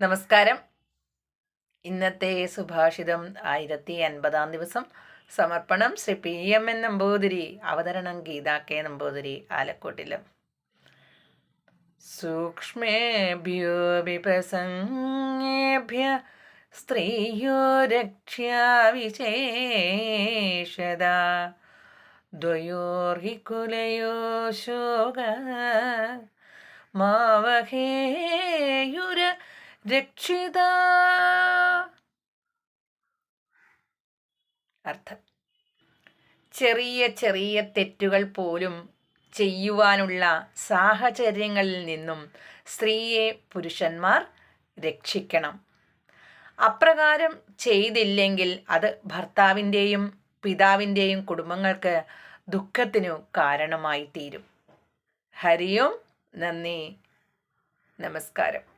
നമസ്കാരം. ഇന്നത്തെ സുഭാഷിതം ആയിരത്തി അൻപതാം ദിവസം. സമർപ്പണം Shri P M N Namboothiri അവതരണം ഗീത കെ നമ്പൂതിരി ആലക്കോട്ടിലും. സൂക്ഷ്മേഭ്യോഭിപ്രസംഗേഭ്യ സ്ത്രീയോ രക്ഷ്യാവിശേഷത ദ്വയോർഹി കുലയോ ശോക. മാവഹേയുര രക്ഷിത. അർത്ഥം. ചെറിയ ചെറിയ തെറ്റുകൾ പോലും ചെയ്യുവാനുള്ള സാഹചര്യങ്ങളിൽ നിന്നും സ്ത്രീയെ പുരുഷന്മാർ രക്ഷിക്കണം. അപ്രകാരം ചെയ്തില്ലെങ്കിൽ അത് ഭർത്താവിന്റെയും പിതാവിന്റെയും കുടുംബങ്ങൾക്ക് ദുഃഖത്തിനു കാരണമായി തീരും. ഹരിയും നന്ദി. നമസ്കാരം.